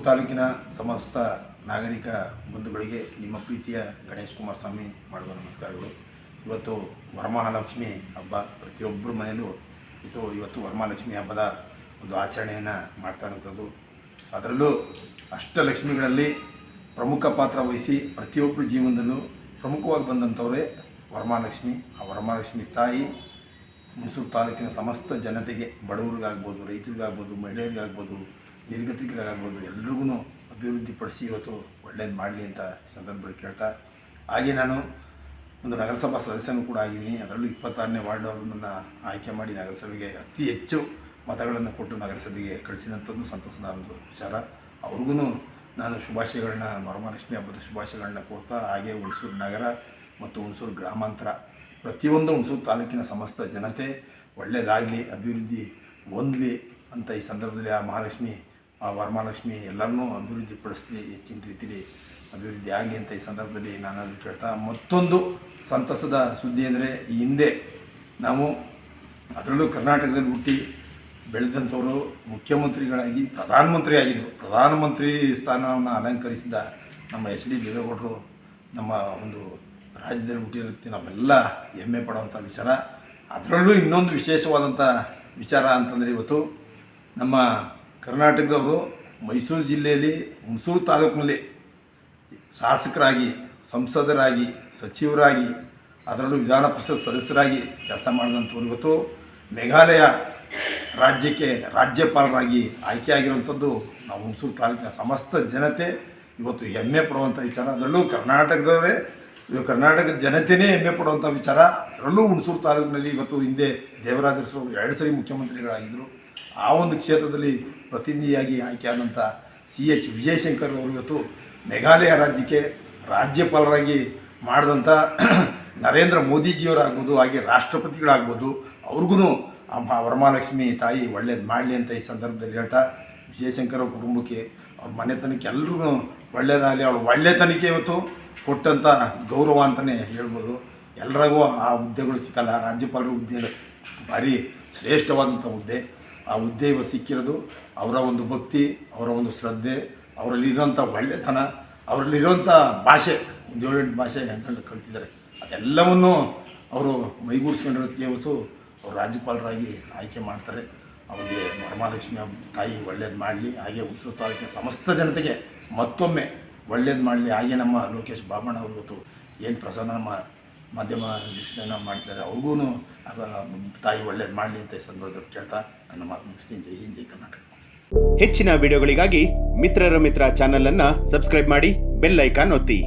ತಾಲೂಕಿನ ಸಮಸ್ತ ನಾಗರಿಕ ಬಂಧುಗಳಿಗೆ ನಿಮ್ಮ ಪ್ರೀತಿಯ ಗಣೇಶ್ ಕುಮಾರ್ ಸ್ವಾಮಿ ಮಾಡುವ ನಮಸ್ಕಾರಗಳು. ಇವತ್ತು ವರಮಹಾಲಕ್ಷ್ಮಿ ಹಬ್ಬ. ಪ್ರತಿಯೊಬ್ಬರ ಮನೆಯಲ್ಲೂ ಇದು ಇವತ್ತು ವರಮಹಾಲಕ್ಷ್ಮಿ ಹಬ್ಬದ ಒಂದು ಆಚರಣೆಯನ್ನು ಮಾಡ್ತಾ ಇರೋಂಥದ್ದು ಅದರಲ್ಲೂ ಅಷ್ಟಲಕ್ಷ್ಮಿಗಳಲ್ಲಿ ಪ್ರಮುಖ ಪಾತ್ರ ವಹಿಸಿ ಪ್ರತಿಯೊಬ್ಬರ ಜೀವನದಲ್ಲೂ ಪ್ರಮುಖವಾಗಿ ಬಂದಂಥವರೇ ವರಮಹಾಲಕ್ಷ್ಮಿ. ಆ ವರಮಹಾಲಕ್ಷ್ಮಿ ತಾಯಿ ಹುಣಸೂರು ತಾಲೂಕಿನ ಸಮಸ್ತ ಜನತೆಗೆ, ಬಡವರಿಗಾಗ್ಬೋದು, ರೈತರಿಗಾಗ್ಬೋದು, ಮಹಿಳೆಯರಿಗಾಗ್ಬೋದು ನಿರ್ಗತಿಕರಿಗಾಗ್ಬೋದು ಎಲ್ರಿಗೂ ಅಭಿವೃದ್ಧಿಪಡಿಸಿ ಇವತ್ತು ಒಳ್ಳೇದು ಮಾಡಲಿ ಅಂತ ಸಂದರ್ಭದಲ್ಲಿ ಕೇಳ್ತಾ, ಹಾಗೆ ನಾನು ಒಂದು ನಗರಸಭಾ ಸದಸ್ಯನೂ ಕೂಡ ಆಗಿದ್ದೀನಿ. ಅದರಲ್ಲೂ ಇಪ್ಪತ್ತಾರನೇ ವಾರ್ಡ್ ಅವರನ್ನ ಆಯ್ಕೆ ಮಾಡಿ ನಗರಸಭೆಗೆ ಅತಿ ಹೆಚ್ಚು ಮತಗಳನ್ನು ಕೊಟ್ಟು ನಗರಸಭೆಗೆ ಕಳಿಸಿದಂಥದ್ದು ಸಂತಸದ ಒಂದು ವಿಚಾರ. ಅವ್ರಿಗೂ ನಾನು ಶುಭಾಶಯಗಳನ್ನ, ವರಮಹಾಲಕ್ಷ್ಮಿ ಹಬ್ಬದ ಶುಭಾಶಯಗಳನ್ನ ಕೋರ್ತಾ, ಹಾಗೆ ಹುಣಸೂರು ನಗರ ಮತ್ತು ಹುಣಸೂರು ಗ್ರಾಮಾಂತರ, ಪ್ರತಿಯೊಂದು ಹುಣಸೂರು ತಾಲೂಕಿನ ಸಮಸ್ತ ಜನತೆ ಒಳ್ಳೆಯದಾಗಲಿ ಅಭಿವೃದ್ಧಿ ಹೊಂದಲಿ ಅಂತ ಈ ಸಂದರ್ಭದಲ್ಲಿ ಆ ಮಹಾಲಕ್ಷ್ಮಿ ಆ ವರಮಹಾಲಕ್ಷ್ಮಿ ಎಲ್ಲರನ್ನೂ ಅಭಿವೃದ್ಧಿ ಪಡಿಸ್ಲಿ ಹೆಚ್ಚಿನ ರೀತಿಯಲ್ಲಿ ಅಭಿವೃದ್ಧಿ ಆಗಲಿ ಅಂತ ಈ ಸಂದರ್ಭದಲ್ಲಿ ನಾನು ಅದನ್ನು ಕೇಳ್ತಾ, ಮತ್ತೊಂದು ಸಂತಸದ ಸುದ್ದಿ ಅಂದರೆ ಈ ಹಿಂದೆ ನಾವು ಅದರಲ್ಲೂ ಕರ್ನಾಟಕದಲ್ಲಿ ಹುಟ್ಟಿ ಬೆಳೆದಂಥವರು ಮುಖ್ಯಮಂತ್ರಿಗಳಾಗಿ, ಪ್ರಧಾನಮಂತ್ರಿ ಆಗಿದ್ದರು. ಪ್ರಧಾನಮಂತ್ರಿ ಸ್ಥಾನವನ್ನು ಅಲಂಕರಿಸಿದ ನಮ್ಮ ಎಚ್ ಡಿ ದೇವೇಗೌಡರು, ನಮ್ಮ ಒಂದು ರಾಜ್ಯದಲ್ಲಿ ಹುಟ್ಟಿರೋದಕ್ಕೆ ನಾವೆಲ್ಲ ಹೆಮ್ಮೆ ಪಡುವಂಥ ವಿಚಾರ. ಅದರಲ್ಲೂ ಇನ್ನೊಂದು ವಿಶೇಷವಾದಂಥ ವಿಚಾರ ಅಂತಂದರೆ ಇವತ್ತು ನಮ್ಮ ಕರ್ನಾಟಕದವರು ಮೈಸೂರು ಜಿಲ್ಲೆಯಲ್ಲಿ ಹುಣಸೂರು ತಾಲೂಕಿನಲ್ಲಿ ಶಾಸಕರಾಗಿ, ಸಂಸದರಾಗಿ, ಸಚಿವರಾಗಿ, ಅದರಲ್ಲೂ ವಿಧಾನ ಪರಿಷತ್ ಸದಸ್ಯರಾಗಿ ಕೆಲಸ ಮಾಡಿದಂಥವ್ರು ಇವತ್ತು ಮೇಘಾಲಯ ರಾಜ್ಯಕ್ಕೆ ರಾಜ್ಯಪಾಲರಾಗಿ ಆಯ್ಕೆಯಾಗಿರುವಂಥದ್ದು ನಾವು ಹುಣಸೂರು ತಾಲೂಕಿನ ಸಮಸ್ತ ಜನತೆ ಇವತ್ತು ಹೆಮ್ಮೆ ಪಡುವಂಥ ವಿಚಾರ. ಅದರಲ್ಲೂ ಕರ್ನಾಟಕದವರೇ, ಇದು ಕರ್ನಾಟಕದ ಜನತೆಯೇ ಹೆಮ್ಮೆ ಪಡುವಂಥ ವಿಚಾರ. ಅದರಲ್ಲೂ ಹುಣಸೂರು ತಾಲೂಕಿನಲ್ಲಿ ಇವತ್ತು ಹಿಂದೆ ದೇವರಾಜ ಎರಡು ಸರಿ ಮುಖ್ಯಮಂತ್ರಿಗಳಾಗಿದ್ದರು. ಆ ಒಂದು ಕ್ಷೇತ್ರದಲ್ಲಿ ಪ್ರತಿನಿಧಿಯಾಗಿ ಆಯ್ಕೆಯಾದಂಥ ಸಿ ಎಚ್ ವಿಜಯಶಂಕರ್ ಅವರು ಇವತ್ತು ಮೇಘಾಲಯ ರಾಜ್ಯಕ್ಕೆ ರಾಜ್ಯಪಾಲರಾಗಿ ಮಾಡಿದಂಥ ನರೇಂದ್ರ ಮೋದಿಜಿಯವರಾಗ್ಬೋದು, ಹಾಗೆ ರಾಷ್ಟ್ರಪತಿಗಳಾಗ್ಬೋದು ಅವ್ರಿಗೂ ಆ ವರಮಹಾಲಕ್ಷ್ಮಿ ತಾಯಿ ಒಳ್ಳೇದು ಮಾಡಲಿ ಅಂತ ಈ ಸಂದರ್ಭದಲ್ಲಿ ಹೇಳ್ತಾ ವಿಜಯಶಂಕರ್ ಕುಟುಂಬಕ್ಕೆ ಅವ್ರ ಮನೆತನಕ್ಕೆ ಎಲ್ರಿಗೂ ಒಳ್ಳೇದಾಗಲಿ. ಅವ್ರ ಒಳ್ಳೆತನಕ್ಕೆ ಇವತ್ತು ಕೊಟ್ಟಂಥ ಗೌರವ ಅಂತಲೇ ಹೇಳ್ಬೋದು. ಎಲ್ರಿಗೂ ಆ ಹುದ್ದೆಗಳು ಸಿಕ್ಕಲ್ಲ. ರಾಜ್ಯಪಾಲರ ಹುದ್ದೆ ಭಾರಿ ಶ್ರೇಷ್ಠವಾದಂಥ ಹುದ್ದೆ. ಆ ಉದ್ದೇವ ಸಿಕ್ಕಿರೋದು ಅವರ ಒಂದು ಭಕ್ತಿ, ಅವರ ಒಂದು ಶ್ರದ್ಧೆ, ಅವರಲ್ಲಿರುವಂಥ ಒಳ್ಳೆತನ, ಅವರಲ್ಲಿರುವಂಥ ಭಾಷೆ ಒಂದು ಏಳೆಂಟು ಭಾಷೆ ಅಂತಂದು ಕಲ್ತಿದ್ದಾರೆ. ಅದೆಲ್ಲವನ್ನು ಅವರು ಮೈಗೂಡಿಸ್ಕೊಂಡಿರೋದಕ್ಕೆ ಇವತ್ತು ಅವರು ರಾಜ್ಯಪಾಲರಾಗಿ ಆಯ್ಕೆ ಮಾಡ್ತಾರೆ. ಅವರಿಗೆ ವರಮಹಾಲಕ್ಷ್ಮಿ ತಾಯಿ ಒಳ್ಳೇದು ಮಾಡಲಿ, ಹಾಗೆ ಹುಣಸೂರು ತಾಲೂಕಿನ ಸಮಸ್ತ ಜನತೆಗೆ ಮತ್ತೊಮ್ಮೆ ಒಳ್ಳೇದು ಮಾಡಲಿ. ಹಾಗೆ ನಮ್ಮ ಲೋಕೇಶ್ ಬಾಬಣ್ಣ ಅವರು ಇವತ್ತು ಏನು ಪ್ರಸಾದ ನಮ್ಮ ಮಾಧ್ಯಮ ವಿಶ್ಲೇಷಣೆ ಮಾಡ್ತಾರೆ. ಅವ್ರಿಗೂ ತಾಯಿ ಒಳ್ಳೇದು ಮಾಡಲಿ ಅಂತ ಸಂದರ್ಭದಲ್ಲಿ ಕೇಳ್ತಾ ನನ್ನ ಮಾತು ಮುಗಿಸ್ತೀನಿ. ಜೈ ಹಿಂದ್, ಜೈ ಕರ್ನಾಟಕ. ಹೆಚ್ಚಿನ ವಿಡಿಯೋಗಳಿಗಾಗಿ ಮಿತ್ರರ ಮಿತ್ರ ಚಾನೆಲ್ ಅನ್ನ ಸಬ್ಸ್ಕ್ರೈಬ್ ಮಾಡಿ ಬೆಲ್ ಐಕಾನ್ ಒತ್ತಿ.